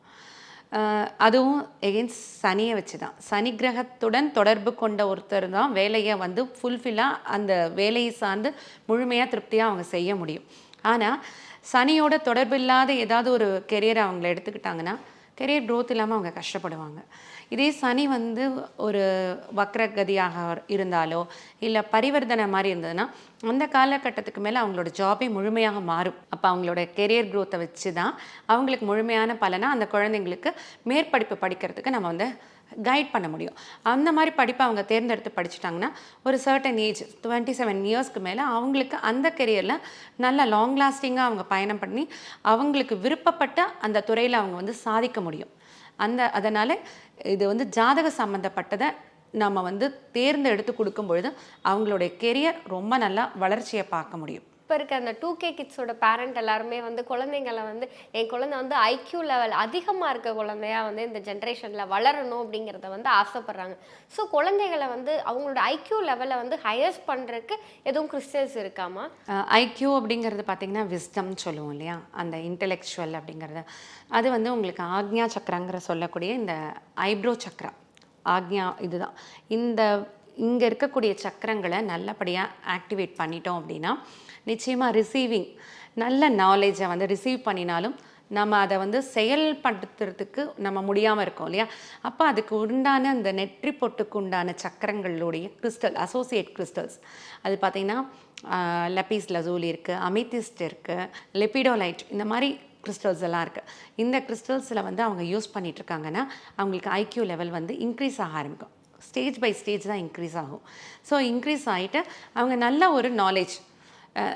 அதுவும் எகென்ஸ்ட் சனியை வச்சு தான் சனி கிரகத்துடன் தொடர்பு கொண்ட ஒருத்தர் தான் வேலையை வந்து ஃபுல்ஃபில்லாக அந்த வேலையை சார்ந்து முழுமையாக திருப்தியாக அவங்க செய்ய முடியும். ஆனால் சனியோட தொடர்பு இல்லாத ஏதாவது ஒரு கெரியரை அவங்கள எடுத்துக்கிட்டாங்கன்னா கெரியர் க்ரோத் இல்லாமல் அவங்க கஷ்டப்படுவாங்க. இதே சனி வந்து ஒரு வக்ரகதியாக இருந்தாலோ இல்லை பரிவர்த்தனை மாதிரி இருந்ததுன்னா அந்த காலகட்டத்துக்கு மேலே அவங்களோட ஜாபே முழுமையாக மாறும். அப்போ அவங்களோட கெரியர் குரோத்தை வச்சு தான் அவங்களுக்கு முழுமையான பலனாக அந்த குழந்தைங்களுக்கு மேற்படிப்பு படிக்கிறதுக்கு நம்ம வந்து கைட் பண்ண முடியும். அந்த மாதிரி படிப்பை அவங்க தேர்ந்தெடுத்து படிச்சிட்டாங்கன்னா ஒரு சர்டன் ஏஜ் டுவெண்ட்டி செவன் இயர்ஸ்க்கு மேலே அவங்களுக்கு அந்த கெரியரில் நல்ல லாங் லாஸ்டிங்காக அவங்க பயணம் பண்ணி அவங்களுக்கு விருப்பப்பட்ட அந்த துறையில் அவங்க வந்து சாதிக்க முடியும். அந்த அதனால் இது வந்து ஜாதக சம்மந்தப்பட்டதை நம்ம வந்து தேர்ந்தெடுத்து கொடுக்கும் பொழுது அவங்களுடைய கெரியர் ரொம்ப நல்லா வளர்ச்சியை பார்க்க முடியும்.
இப்போ இருக்க அந்த டூ கே கிட்ஸோட பேரண்ட் எல்லாருமே வந்து குழந்தைங்களை வந்து என் குழந்தை வந்து ஐக்யூ லெவல் அதிகமாக இருக்க குழந்தையா வந்து இந்த ஜென்ரேஷனில் வளரணும் அப்படிங்கிறத வந்து ஆசைப்பட்றாங்க. ஸோ குழந்தைகளை வந்து அவங்களோட ஐக்யூ லெவலை வந்து ஹையர்ஸ் பண்ணுறதுக்கு எதுவும் கிறிஸ்டல்ஸ் இருக்காமா?
ஐக்யூ அப்படிங்கிறது பார்த்தீங்கன்னா விஸ்டம் சொல்லுவோம் இல்லையா? அந்த இன்டெலெக்சுவல் அப்படிங்கிறது. அது வந்து உங்களுக்கு ஆக்ஞா சக்கரங்கிற சொல்லக்கூடிய இந்த ஐப்ரோ சக்கரா ஆக்ஞா இதுதான். இந்த இங்கே இருக்கக்கூடிய சக்கரங்களை நல்லபடியாக ஆக்டிவேட் பண்ணிட்டோம் அப்படின்னா நிச்சயமாக ரிசீவிங் நல்ல நாலேஜை வந்து ரிசீவ் பண்ணினாலும் நம்ம அதை வந்து செயல்படுத்துறதுக்கு நம்ம முடியாமல் இருக்கோம் இல்லையா? அப்போ அதுக்கு உண்டான அந்த நெற்றி பொட்டுக்கு உண்டான சக்கரங்களுடைய கிறிஸ்டல் அசோசியேட் கிறிஸ்டல்ஸ் அது பார்த்திங்கன்னா லப்பீஸ் லசூலி இருக்குது அமித்திஸ்ட் இருக்குது லெபிடோலைட் இந்த மாதிரி கிறிஸ்டல்ஸ் எல்லாம் இருக்குது இந்த கிறிஸ்டல்ஸில் வந்து அவங்க யூஸ் பண்ணிகிட்ருக்காங்கன்னா அவங்களுக்கு ஐக்யூ லெவல் வந்து இன்க்ரீஸ் ஆக ஆரம்பிக்கும். ஸ்டேஜ் பை ஸ்டேஜ் தான் இன்க்ரீஸ் ஆகும். ஸோ இன்க்ரீஸ் ஆகிட்டு அவங்க நல்ல ஒரு நாலேஜ்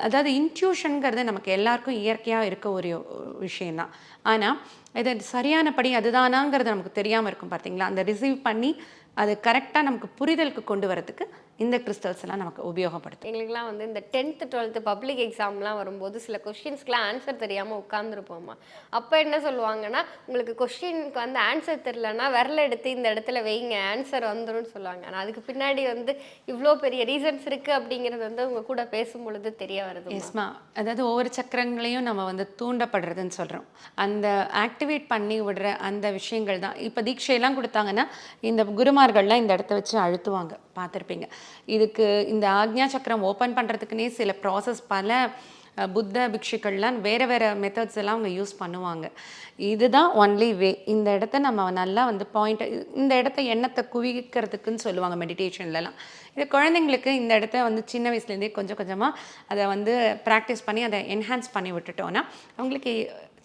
அதாவது இன்ட்யூஷனுங்கிறது நமக்கு எல்லாருக்கும் இயற்கையாக இருக்க ஒரு விஷயந்தான் ஆனால் இது சரியானபடி அதுதானாங்கிறது நமக்கு தெரியாமல் இருக்கும் பார்த்தீங்களா அந்த ரிசீவ் பண்ணி அது கரெக்டாக நமக்கு புரிதலுக்கு கொண்டு வரதுக்கு இந்த கிறிஸ்டல்ஸ் எல்லாம் நமக்கு உபயோகப்படுத்தும்.
எங்களுக்குலாம் வந்து இந்த டென்த்து டுவெல்த்து பப்ளிக் எக்ஸாம்லாம் வரும்போது சில கொஷின்ஸ்க்குலாம் ஆன்சர் தெரியாமல் உட்காந்துருப்போம்மா அப்போ என்ன சொல்லுவாங்கன்னா உங்களுக்கு கொஷினுக்கு வந்து ஆன்சர் தெரிலனா விரல எடுத்து இந்த இடத்துல வைங்க ஆன்சர் வந்துரும்னு சொல்லுவாங்க. ஆனால் அதுக்கு பின்னாடி வந்து இவ்வளோ பெரிய ரீசன்ஸ் இருக்குது அப்படிங்கிறது வந்து உங்க கூட பேசும் பொழுது தெரிய வருது
எஸ்மா அதாவது ஒவ்வொரு சக்கரங்களையும் நம்ம வந்து தூண்டப்படுறதுன்னு சொல்கிறோம் அந்த ஆக்டிவேட் பண்ணி விடுற அந்த விஷயங்கள் தான். இப்போ தீட்சையெல்லாம் கொடுத்தாங்கன்னா இந்த குருமார்கள்லாம் இந்த இடத்த வச்சு அழுத்துவாங்க. பார்த்துருப்பீங்க. இதுக்கு இந்த ஆக்ஞா சக்கரம் ஓப்பன் பண்ணுறதுக்குனே சில ப்ராசஸ் பல புத்த பிக்ஷுக்கள்லாம் வேறு வேறு மெத்தட்ஸ் எல்லாம் அவங்க யூஸ் பண்ணுவாங்க. இதுதான் ஒன்லி வே இந்த இடத்த நம்ம நல்லா வந்து பாயிண்ட் இந்த இடத்த எண்ணத்தை குவிக்கிறதுக்குன்னு சொல்லுவாங்க மெடிடேஷன்லலாம் இது குழந்தைங்களுக்கு இந்த இடத்த வந்து சின்ன வயசுலேருந்தே கொஞ்சம் கொஞ்சமாக அதை வந்து ப்ராக்டிஸ் பண்ணி அதை என்ஹான்ஸ் பண்ணி விட்டுட்டோன்னா அவங்களுக்கு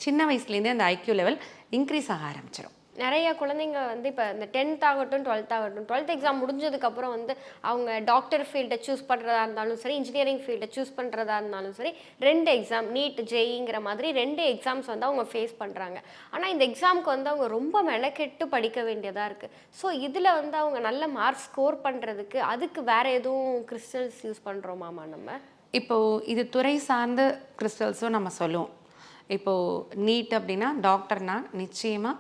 சின்ன வயசுலேருந்தே அந்த ஐக்யூ லெவல் இன்க்ரீஸ் ஆக ஆரம்பிச்சிடும்
நிறைய குழந்தைங்க வந்து இப்போ இந்த டென்த் ஆகட்டும் டுவெல்த் ஆகட்டும் டுவெல்த் எக்ஸாம் முடிஞ்சதுக்கப்புறம் வந்து அவங்க டாக்டர் ஃபீல்டை சூஸ் பண்ணுறதா இருந்தாலும் சரி இன்ஜினியரிங் ஃபீல்டை சூஸ் பண்ணுறதா இருந்தாலும் சரி ரெண்டு எக்ஸாம் நீட் ஜேஇங்கிற மாதிரி ரெண்டு எக்ஸாம்ஸ் வந்து அவங்க ஃபேஸ் பண்ணுறாங்க ஆனால் இந்த எக்ஸாமுக்கு வந்து அவங்க ரொம்ப மெனக்கெட்டு படிக்க வேண்டியதாக இருக்குது ஸோ இதில் வந்து அவங்க நல்ல மார்க் ஸ்கோர் பண்ணுறதுக்கு அதுக்கு வேறு எதுவும் கிறிஸ்டல்ஸ் யூஸ் பண்ணுறோமாமா நம்ம?
இப்போது இது துறை சார்ந்த கிறிஸ்டல்ஸும் நம்ம சொல்லுவோம். இப்போது நீட் அப்படின்னா டாக்டர்னா நிச்சயமாக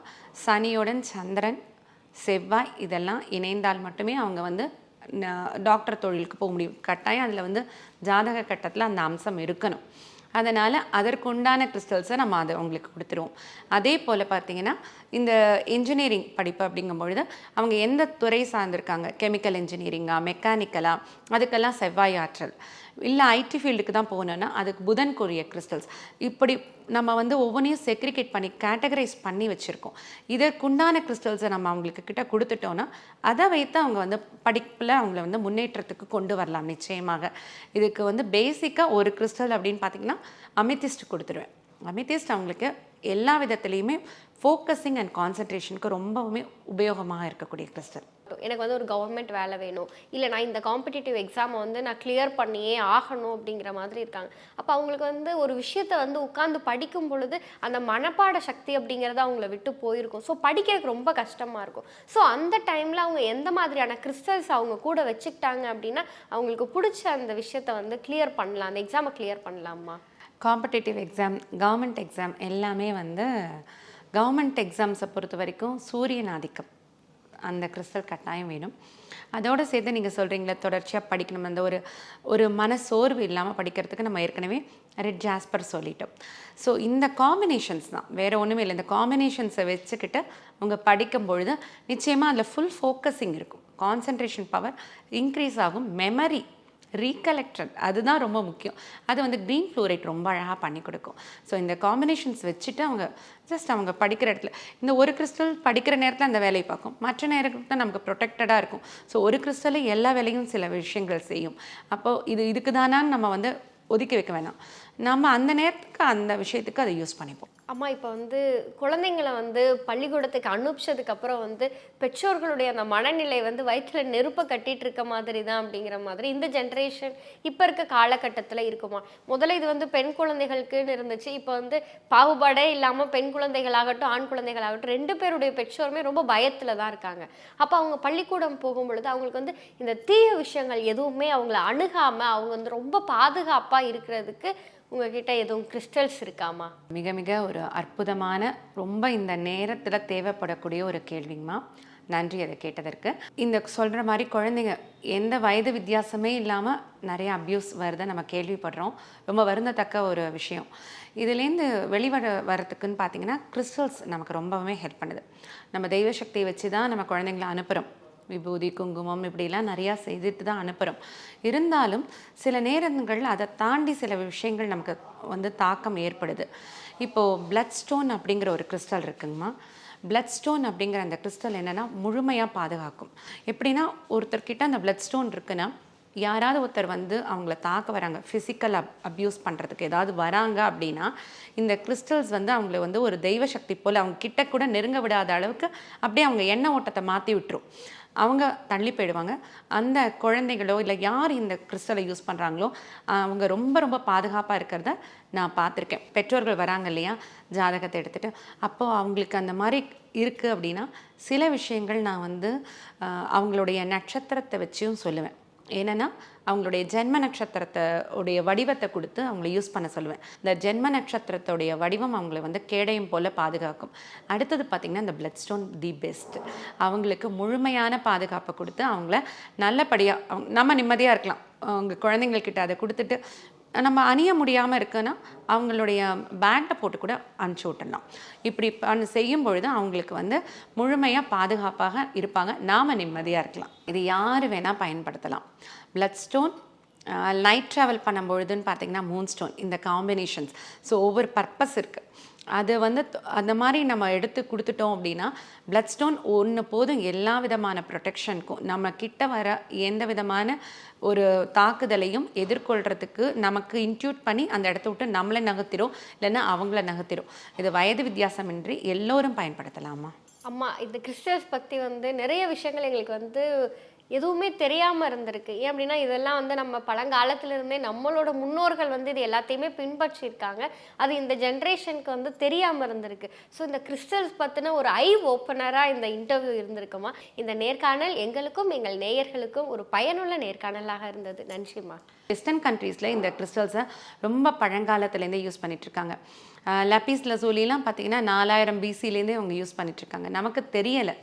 சனியுடன் சந்திரன் செவ்வாய் இதெல்லாம் இணைந்தால் மட்டுமே அவங்க வந்து டாக்டர் தொழிலுக்கு போக முடியும். கட்டாயம் அதில் வந்து ஜாதக கட்டத்தில் அந்த அம்சம் இருக்கணும். அதனால் அதற்குண்டான கிறிஸ்டல்ஸை நம்ம அதை அவங்களுக்கு கொடுத்துருவோம். அதே போல் பார்த்தீங்கன்னா இந்த இன்ஜினியரிங் படிப்பு அப்படிங்கும் பொழுது அவங்க எந்த துறை சார்ந்திருக்காங்க? கெமிக்கல் இன்ஜினியரிங்கா மெக்கானிக்கலா அதுக்கெல்லாம் செவ்வாய் ஆற்றல். இல்லை ஐடி ஃபீல்டுக்கு தான் போகணுன்னா அதுக்கு புதன்குரிய கிறிஸ்டல்ஸ் இப்படி நம்ம வந்து ஒவ்வொன்றையும் செக்ரிகேட் பண்ணி கேட்டகரைஸ் பண்ணி வச்சுருக்கோம். இதற்குண்டான கிறிஸ்டல்ஸை நம்ம அவங்களுக்கு கிட்ட கொடுத்துட்டோன்னா அதை வைத்து அவங்க வந்து படிப்பில் அவங்கள வந்து முன்னேற்றத்துக்கு கொண்டு வரலாம் நிச்சயமாக. இதுக்கு வந்து பேசிக்காக ஒரு கிறிஸ்டல் அப்படின்னு பார்த்தீங்கன்னா அமித்திஸ்ட் கொடுத்துருவேன். அமித்திஸ்ட் அவங்களுக்கு எல்லா விதத்துலேயுமே ஃபோக்கஸிங் அண்ட் கான்சன்ட்ரேஷனுக்கு ரொம்பவுமே உபயோகமாக இருக்கக்கூடிய கிறிஸ்டல்
எனக்கு வந்து ஒரு கவர்மெண்ட் வேலை வேணும். இல்லை நான் இந்த காம்படிட்டிவ் எக்ஸாமை வந்து நான் கிளியர் பண்ணியே ஆகணும் அப்படிங்கிற மாதிரி இருக்காங்க. அப்போ அவங்களுக்கு வந்து ஒரு விஷயத்தை வந்து உட்காந்து படிக்கும் பொழுது அந்த மனப்பாட சக்தி அப்படிங்கிறத அவங்கள விட்டு போயிருக்கும். ஸோ படிக்கிறதுக்கு ரொம்ப கஷ்டமாக இருக்கும். ஸோ அந்த டைமில் அவங்க எந்த மாதிரியான கிறிஸ்டல்ஸ் அவங்க கூட வச்சுக்கிட்டாங்க அப்படின்னா அவங்களுக்கு பிடிச்ச அந்த விஷயத்தை வந்து கிளியர் பண்ணலாம். அந்த எக்ஸாமை கிளியர் பண்ணலாமா?
காம்படிட்டிவ் எக்ஸாம் கவர்மெண்ட் எக்ஸாம் எல்லாமே வந்து கவர்மெண்ட் எக்ஸாம்ஸை பொறுத்த வரைக்கும் சூரியன் ஆதிக்கம். அந்த கிறிஸ்டல் கட்டாயம் வேணும். அதோடு சேர்த்து நீங்கள் சொல்கிறீங்களே தொடர்ச்சியாக படிக்கணும். அந்த ஒரு ஒரு மன சோர்வு இல்லாமல் படிக்கிறதுக்கு நம்ம ஏற்கனவே ரெட் ஜாஸ்பர் சொல்லிட்டோம். ஸோ இந்த காம்பினேஷன்ஸ் தான். வேறு ஒன்றுமே இல்லை. இந்த காம்பினேஷன்ஸை வச்சுக்கிட்டு அவங்க படிக்கும் பொழுது நிச்சயமாக அதில் ஃபுல் ஃபோக்கஸிங் இருக்கும். கான்சன்ட்ரேஷன் பவர் இன்க்ரீஸ் ஆகும். மெமரி ரீகலெக்டட் அதுதான் ரொம்ப முக்கியம். அது வந்து க்ரீன் ஃப்ளூரைட் ரொம்ப அழகாக பண்ணி கொடுக்கும். ஸோ இந்த காம்பினேஷன்ஸ் வச்சுட்டு அவங்க ஜஸ்ட் அவங்க படிக்கிற இடத்துல இந்த ஒரு கிறிஸ்டல் படிக்கிற நேரத்தில் அந்த வேலையை பார்க்கும். மற்ற நேரத்தில் நமக்கு ப்ரொடெக்டடாக இருக்கும். ஸோ ஒரு கிறிஸ்டலே எல்லா வேலையும் சில விஷயங்கள் செய்யும். அப்போது இது இதுக்கு தானான்னு நம்ம வந்து ஒதுக்கி வைக்க வேணாம். நம்ம அந்த நேரத்துக்கு அந்த விஷயத்துக்கு அதை யூஸ் பண்ணிப்போம்.
அம்மா இப்போ வந்து குழந்தைங்களை வந்து பள்ளிக்கூடத்துக்கு அனுப்பிச்சதுக்கு அப்புறம் வந்து பெற்றோர்களுடைய அந்த மனநிலை வந்து வயிற்றுல நெருப்பை கட்டிட்டு இருக்க மாதிரி தான் அப்படிங்கிற மாதிரி இந்த ஜென்ரேஷன் இப்போ இருக்க காலகட்டத்தில் இருக்குமா? முதல்ல இது வந்து பெண் குழந்தைகளுக்குன்னு இருந்துச்சு. இப்போ வந்து பாகுபாடே இல்லாமல் பெண் குழந்தைகளாகட்டும் ஆண் குழந்தைகளாகட்டும் ரெண்டு பேருடைய பெற்றோருமே ரொம்ப பயத்தில் தான் இருக்காங்க. அப்போ அவங்க பள்ளிக்கூடம் போகும் பொழுது அவங்களுக்கு வந்து இந்த தீய விஷயங்கள் எதுவுமே அவங்கள அணுகாமல் அவங்க வந்து ரொம்ப பாதுகாப்பாக இருக்கிறதுக்கு உங்ககிட்ட எதுவும் கிறிஸ்டல்ஸ் இருக்காமா?
மிக மிக ஒரு ஒரு அற்புதமான ரொம்ப இந்த நேரத்தில் தேவைப்படக்கூடிய ஒரு கேள்விங்கம்மா. நன்றி அதை கேட்டதற்கு. இந்த சொல்கிற மாதிரி குழந்தைங்க எந்த வயது வித்தியாசமே இல்லாமல் நிறைய அப்யூஸ் வருதை நம்ம கேள்விப்படுறோம். ரொம்ப வருந்தத்தக்க ஒரு விஷயம். இதுலேருந்து வெளிவர வரத்துக்குன்னு பார்த்தீங்கன்னா கிறிஸ்டல்ஸ் நமக்கு ரொம்பவுமே ஹெல்ப் பண்ணுது. நம்ம தெய்வ சக்தியை வச்சு தான் நம்ம குழந்தைங்கள அனுப்புகிறோம் விபூதி குங்குமம் இப்படிலாம் நிறையா செய்துட்டு தான் அனுப்புகிறோம் இருந்தாலும் சில நேரங்கள் அதை தாண்டி சில விஷயங்கள் நமக்கு வந்து தாக்கம் ஏற்படுது. இப்போது பிளட் ஸ்டோன் அப்படிங்கிற ஒரு கிறிஸ்டல் இருக்குங்கம்மா. பிளட் ஸ்டோன் அப்படிங்கிற அந்த கிறிஸ்டல் என்னென்னா முழுமையாக பாதுகாக்கும். எப்படின்னா ஒருத்தர்கிட்ட அந்த பிளட் ஸ்டோன் இருக்குன்னா யாராவது ஒருத்தர் வந்து அவங்கள தாக்க வராங்க ஃபிசிக்கல் அப் அப்யூஸ் பண்ணுறதுக்கு ஏதாவது வராங்க அப்படின்னா இந்த கிறிஸ்டல்ஸ் வந்து அவங்கள வந்து ஒரு தெய்வ சக்தி போல் அவங்க கிட்ட கூட நெருங்க விடாத அளவுக்கு அப்படியே அவங்க எண்ண ஓட்டத்தை மாற்றி விட்டுரும். அவங்க தள்ளி போயிடுவாங்க. அந்த குழந்தைகளோ இல்லை யார் இந்த கிறிஸ்டலை யூஸ் பண்ணுறாங்களோ அவங்க ரொம்ப ரொம்ப பாதுகாப்பாக இருக்கிறத நான் பார்த்துருக்கேன். பெற்றோர்கள் வராங்க இல்லையா? ஜாதகத்தை எடுத்துகிட்டு அப்போது அவங்களுக்கு அந்த மாதிரி இருக்குது அப்படின்னா சில விஷயங்கள் நான் வந்து அவங்களுடைய நட்சத்திரத்தை வச்சும் சொல்லுவேன். ஏன்னா அவங்களுடைய ஜென்ம நட்சத்திரத்தை உடைய வடிவத்தை கொடுத்து அவங்கள யூஸ் பண்ண சொல்லுவேன். இந்த ஜென்ம நட்சத்திரத்துடைய வடிவம் அவங்கள வந்து கேடயம் போல் பாதுகாக்கும். அடுத்தது பார்த்திங்கன்னா இந்த பிளட் ஸ்டோன் தி பெஸ்ட் அவங்களுக்கு முழுமையான பாதுகாப்பை கொடுத்து அவங்கள நல்லபடியாக அவங்க நம்ம நிம்மதியாக இருக்கலாம். அவங்க குழந்தைங்கக்கிட்ட அதை கொடுத்துட்டு நம்ம அணிய முடியாமல் இருக்குன்னா அவங்களுடைய பேட்டை போட்டு கூட அனுப்பிச்சி விட்டுடலாம் இப்படி பண்ண செய்யும் பொழுது அவங்களுக்கு வந்து முழுமையாக பாதுகாப்பாக இருப்பாங்க. நாம் நிம்மதியாக இருக்கலாம். இது யார் வேணால் பயன்படுத்தலாம். ப்ளட் ஸ்டோன் நைட் ட்ராவல் பண்ணும்பொழுதுன்னு பார்த்தீங்கன்னா மூன் ஸ்டோன் இந்த காம்பினேஷன்ஸ் ஸோ ஒவ்வொரு பர்பஸ் இருக்குது அது வந்து அந்த மாதிரி நம்ம எடுத்து கொடுத்துட்டோம் அப்படின்னா பிளட் ஸ்டோன் ஒன்று போதும் எல்லா விதமான ப்ரொடெக்ஷனுக்கும் நம்ம கிட்ட வர எந்த விதமான ஒரு தாக்குதலையும் எதிர்கொள்கிறதுக்கு நமக்கு இன்ட்யூட் பண்ணி அந்த இடத்த விட்டு நம்மளை நகர்த்திடும் இல்லைன்னா அவங்கள நகர்த்திடும் இது வயது வித்தியாசமின்றி எல்லோரும் பயன்படுத்தலாமா?
அம்மா இந்த கிறிஸ்டல்ஸ் பற்றி வந்து நிறைய விஷயங்கள் எங்களுக்கு வந்து எதுவுமே தெரியாமல் இருந்திருக்கு. ஏன் அப்படின்னா இதெல்லாம் வந்து நம்ம பழங்காலத்திலிருந்தே நம்மளோட முன்னோர்கள் வந்து இது எல்லாத்தையுமே பின்பற்றியிருக்காங்க. அது இந்த ஜென்ரேஷனுக்கு வந்து தெரியாமல் இருந்திருக்கு. ஸோ இந்த கிறிஸ்டல்ஸ் பற்றின ஒரு ஐ ஓப்பனராக இந்த இன்டர்வியூ இருந்திருக்குமா? இந்த நேர்காணல் எங்களுக்கும் எங்கள் நேயர்களுக்கும் ஒரு பயனுள்ள நேர்காணலாக இருந்தது. நன்றிம்மா
வெஸ்டர்ன் கண்ட்ரீஸில் இந்த கிறிஸ்டல்ஸை ரொம்ப பழங்காலத்துலேருந்தே யூஸ் பண்ணிட்டு இருக்காங்க லப்பீஸ் லசூலிலாம் பார்த்தீங்கன்னா நாலாயிரம் பிசிலேருந்தே அவங்க யூஸ் பண்ணிட்டு இருக்காங்க நமக்கு தெரியலை.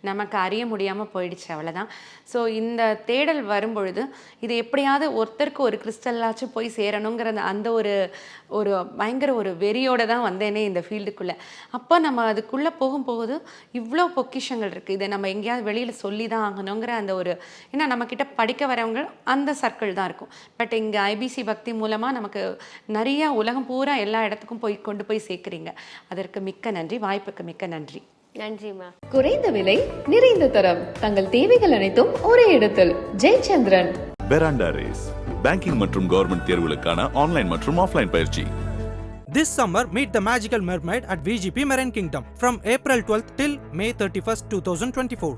நமக்கு அறிய முடியாமல் போயிடுச்சு அவ்வளோதான் ஸோ இந்த தேடல் வரும்பொழுது இது எப்படியாவது ஒருத்தருக்கு ஒரு கிறிஸ்டல்லாச்சும் போய் சேரணுங்கிற அந்த- ஒரு ஒரு பயங்கர ஒரு வெறியோடு தான் வந்தேனே இந்த ஃபீல்டுக்குள்ளே. அப்போ நம்ம அதுக்குள்ளே போகும்போது இவ்வளோ பொக்கிஷங்கள் இருக்குது இதை நம்ம எங்கேயாவது வெளியில் சொல்லி தான் ஆகணுங்கிற அந்த ஒரு ஏன்னா நம்மக்கிட்ட படிக்க வரவங்க அந்த சர்க்கிள் தான் இருக்கும். பட் இங்கே ஐபிசி பக்தி மூலமாக நமக்கு நிறைய உலகம் பூரா எல்லா இடத்துக்கும் போய் கொண்டு போய் சேர்க்குறீங்க. அதற்கு மிக்க நன்றி. வாய்ப்புக்கு மிக்க நன்றி.
நன்றிம்மா
குறைந்த விலை நிறைந்த தரம். தங்கள் தேவைகள் அனைத்தும் ஒரே இடத்தில். ஜெயச்சந்திரன்.
பெராண்டா ரேஸ் பேங்கிங் மற்றும் கவர்மெண்ட் தேர்வுகளுக்கான ஆன்லைன் மற்றும் ஆஃப்லைன் பயிற்சி.
This summer, meet the magical mermaid at VGP Marine Kingdom from April 12th till May 31st, 2024.